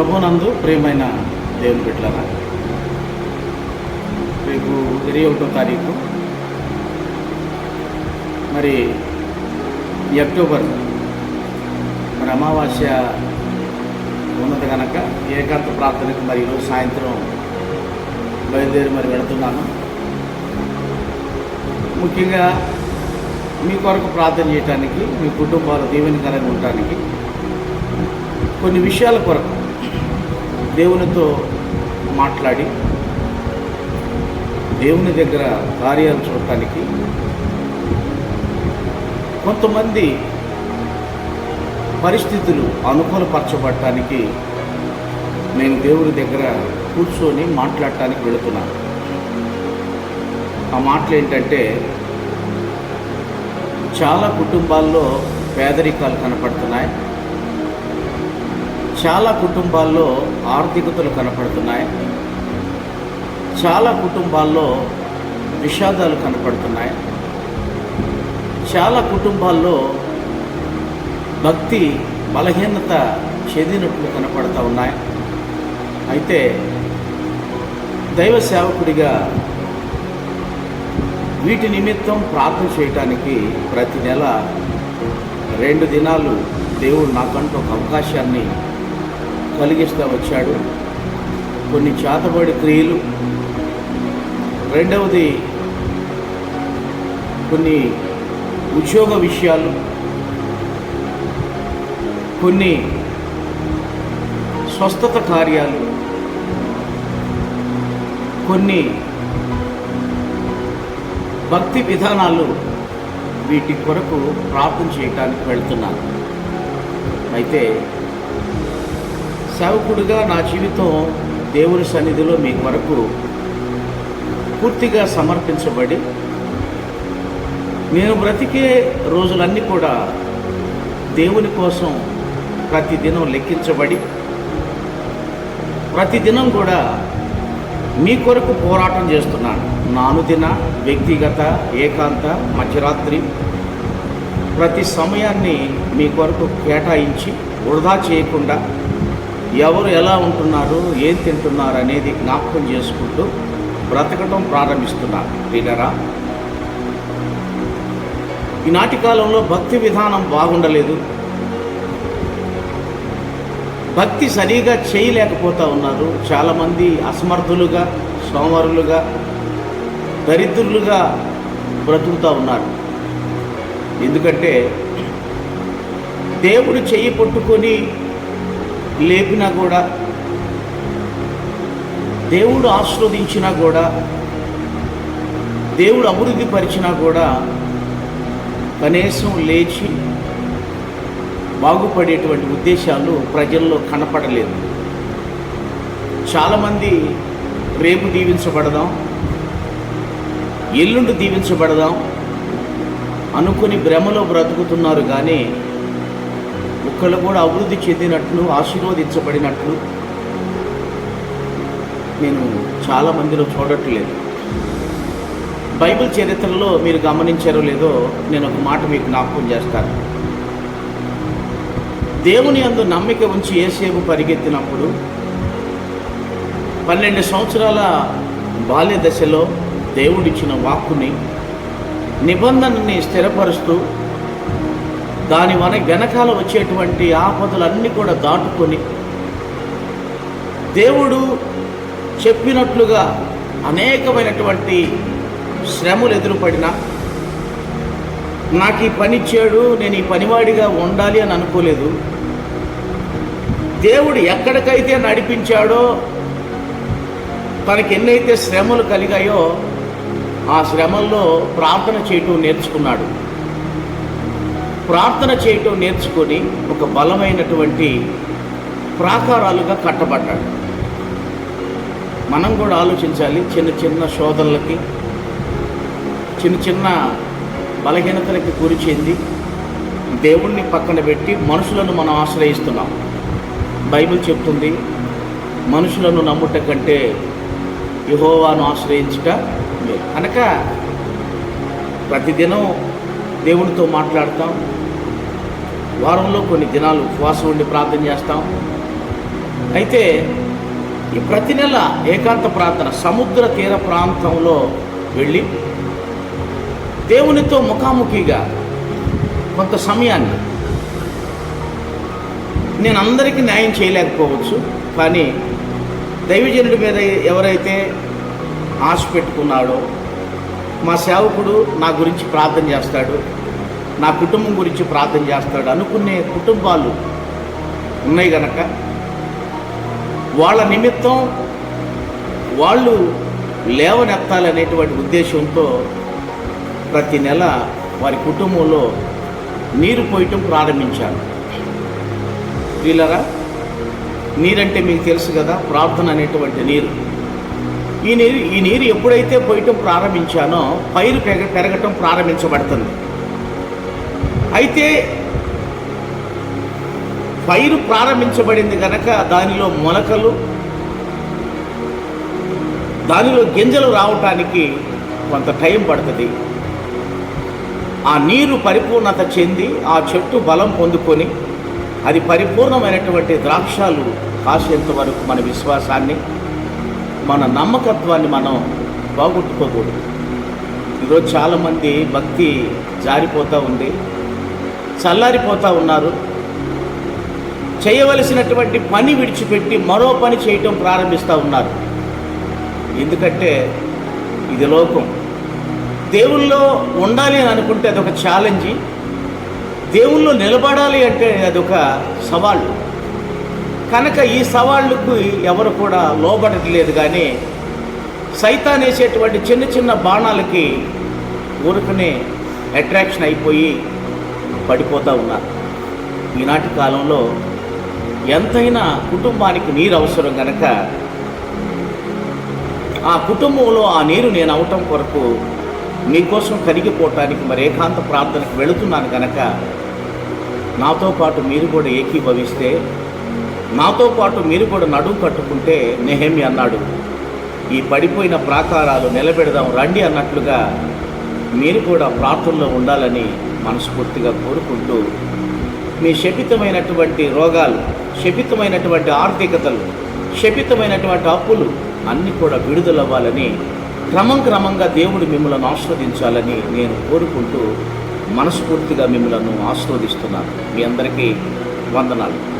ప్రభునందు ప్రియమైన దేవుని బిడ్డలరా రేపు ఇరవై ఒకటో తారీఖు మరి ఈ అక్టోబర్ మరి అమావాస్య ఉన్నది కనుక ఏకాంత ప్రార్థనకు మరి ఈరోజు సాయంత్రం బయలుదేరి మరి వెళుతున్నాను. ముఖ్యంగా మీ కొరకు ప్రార్థన చేయటానికి మీ కుటుంబాలు దీవెనకరంగా ఉండటానికి కొన్ని విషయాల కొరకు దేవునితో మాట్లాడి దేవుని దగ్గర కార్యాలు చూడటానికి కొంతమంది పరిస్థితులు అనుకూలపరచబడటానికి నేను దేవుని దగ్గర కూర్చొని మాట్లాడటానికి వెళుతున్నాను. ఆ మాటలు ఏంటంటే చాలా కుటుంబాల్లో పేదరికాలు కనపడుతున్నాయి. చాలా కుటుంబాల్లో ఆర్థికతలు కనపడుతున్నాయి. చాలా కుటుంబాల్లో విషాదాలు కనపడుతున్నాయి. చాలా కుటుంబాల్లో భక్తి బలహీనత చెందినట్లు కనపడుతూ ఉన్నాయి. అయితే దైవ సేవకుడిగా వీటి నిమిత్తం ప్రార్థన చేయటానికి ప్రతి నెల రెండు దినాలు దేవుడు నాకంటూ ఒక అవకాశాన్ని కలిగిస్తూ వచ్చాడు. కొన్ని చేతబడి క్రియలు. రెండవది కొన్ని ఉద్యోగ విషయాలు. కొన్ని స్వస్థత కార్యాలు. కొన్ని భక్తి విధానాలు వీటి కొరకు ప్రార్థన చేయడానికి వెళ్తున్నాను. అయితే సేవకుడిగా నా జీవితం దేవుని సన్నిధిలో మీ కొరకు పూర్తిగా సమర్పించబడి నేను బ్రతికే రోజులన్నీ కూడా దేవుని కోసం ప్రతిదినం లెక్కించబడి ప్రతిదినం కూడా మీ కొరకు పోరాటం చేస్తున్నాను. నానుదిన వ్యక్తిగత ఏకాంత మధ్యరాత్రి ప్రతి సమయాన్ని మీ కొరకు కేటాయించి వృధా చేయకుండా ఎవరు ఎలా ఉంటున్నారు ఏం తింటున్నారు అనేది జ్ఞాపకం చేసుకుంటూ బ్రతకడం ప్రారంభిస్తున్నారు. వినరా ఈనాటి కాలంలో భక్తి విధానం బాగుండలేదు. భక్తి సరిగా చేయలేకపోతూ ఉన్నారు. చాలామంది అసమర్థులుగా సోమరులుగా దరిద్రులుగా బ్రతుకుతూ ఉన్నారు. ఎందుకంటే దేవుడు చెయ్యి పట్టుకొని లేపినా కూడా దేవుడు ఆస్వాదించినా కూడా దేవుడు అభివృద్ధి పరిచినా కూడా కనీసం లేచి బాగుపడేటువంటి ఉద్దేశాలు ప్రజల్లో కనపడలేదు. చాలామంది రేపు దీవించబడదాం ఎల్లుండి దీవించబడదాం అనుకుని భ్రమలో బ్రతుకుతున్నారు కానీ ఒక్కళ్ళు కూడా అభివృద్ధి చెందినట్లు ఆశీర్వదించబడినట్లు నేను చాలా మందిలో చూడట్లేదు. బైబిల్ చరిత్రలో మీరు గమనించారో లేదో నేను ఒక మాట మీకు జ్ఞాపకం చేస్తాను. దేవుని అందు నమ్మిక ఉంచి ఏసేపు పరిగెత్తినప్పుడు పన్నెండు సంవత్సరాల బాల్య దశలో దేవుడిచ్చిన వాక్కుని నిబంధనని స్థిరపరుస్తూ దాని మన వెనకాల వచ్చేటువంటి ఆపదలన్నీ కూడా దాటుకొని దేవుడు చెప్పినట్లుగా అనేకమైనటువంటి శ్రమలు ఎదురుపడిన నాకు ఈ పని ఇచ్చాడు నేను ఈ పనివాడిగా ఉండాలి అని అనుకోలేదు. దేవుడు ఎక్కడికైతే నడిపించాడో తనకి ఎన్నైతే శ్రమలు కలిగాయో ఆ శ్రమల్లో ప్రార్థన చేయటం నేర్చుకున్నాడు. ప్రార్థన చేయటం నేర్చుకొని ఒక బలమైనటువంటి ప్రాకారాలుగా కట్టబడ్డాడు. మనం కూడా ఆలోచించాలి చిన్న చిన్న శోధనలకి చిన్న చిన్న బలహీనతలకి గురి చెంది దేవుణ్ణి పక్కన పెట్టి మనుషులను మనం ఆశ్రయిస్తున్నాం. బైబిల్ చెప్తుంది మనుషులను నమ్ముట కంటే యహోవాను ఆశ్రయించుట కనుక ప్రతిదినం దేవునితో మాట్లాడతాం వారంలో కొన్ని దినాలు ఉపవాసం ఉండి ప్రార్థన చేస్తాం. అయితే ఈ ప్రతి నెల ఏకాంత ప్రార్థన సముద్ర తీర ప్రాంతంలో వెళ్ళి దేవునితో ముఖాముఖిగా కొంత సమయాన్ని నేను అందరికీ న్యాయం చేయలేకపోవచ్చు కానీ దైవజనుడి మీద ఎవరైతే ఆశ పెట్టుకున్నాడో మా సేవకుడు నా గురించి ప్రార్థన చేస్తాడు. నా కుటుంబం గురించి ప్రార్థన చేస్తాడు. అనుకునే కుటుంబాలు ఉన్నాయి గనక వాళ్ళ నిమిత్తం వాళ్ళు లేవనెత్తాలనేటువంటి ఉద్దేశంతో ప్రతి నెల వారి కుటుంబంలో నీరు పోయటం ప్రారంభించాను. వీళ్ళరా? నీరంటే మీకు తెలుసు కదా ప్రార్థన అనేటువంటి నీరు. ఈ నీరు ఈ నీరు ఎప్పుడైతే పోయటం ప్రారంభించానో పైరు పెరగ పెరగటం ప్రారంభించబడుతుంది. అయితే పైరు ప్రారంభించబడింది కనుక దానిలో మొలకలు దానిలో గింజలు రావటానికి కొంత టైం పడుతుంది. ఆ నీరు పరిపూర్ణత చెంది ఆ చెట్టు బలం పొందుకొని అది పరిపూర్ణమైనటువంటి ద్రాక్షాలు కాసేంత వరకు మన విశ్వాసాన్ని మన నమ్మకత్వాన్ని మనం బాగుట్టుకోకూడదు ఈరోజు చాలామంది భక్తి జారిపోతూ ఉంది. చల్లారిపోతూ ఉన్నారు. చేయవలసినటువంటి పని విడిచిపెట్టి మరో పని చేయటం ప్రారంభిస్తూ ఉన్నారు. ఎందుకంటే ఇది లోకం. దేవుల్లో ఉండాలి అని అనుకుంటే అదొక ఛాలెంజ్ దేవుల్లో నిలబడాలి అంటే అదొక సవాళ్ళు. కనుక ఈ సవాళ్ళకు ఎవరు కూడా లోబడట్లేదు కానీ సైతాన్ వేసేటువంటి చిన్న చిన్న బాణాలకి ఊరుకునే అట్రాక్షన్ అయిపోయి పడిపోతూ ఉన్నారు ఈనాటి కాలంలో ఎంతైనా కుటుంబానికి నీరు అవసరం కనుక ఆ కుటుంబంలో ఆ నీరు నేను అవటం కొరకు మీకోసం కరిగిపోవటానికి మరి ఏకాంత ప్రార్థనకు వెళుతున్నాను కనుక నాతో పాటు మీరు కూడా ఏకీభవిస్తే నాతో పాటు మీరు కూడా నడుము కట్టుకుంటే నెహమి అన్నాడు. ఈ పడిపోయిన ప్రాకారాలు నిలబెడదాం రండి అన్నట్లుగా మీరు కూడా ప్రార్థనలో ఉండాలని మనస్ఫూర్తిగా కోరుకుంటూ మీ శపితమైనటువంటి రోగాలు శపితమైనటువంటి ఆర్థికతలు శపితమైనటువంటి అప్పులు అన్నీ కూడా విడుదలవ్వాలని క్రమం క్రమంగా దేవుడు మిమ్మల్ని ఆస్వాదించాలని నేను కోరుకుంటూ మనస్ఫూర్తిగా మిమ్మలను ఆస్వాదిస్తున్నాను. మీ అందరికీ వందనాలు.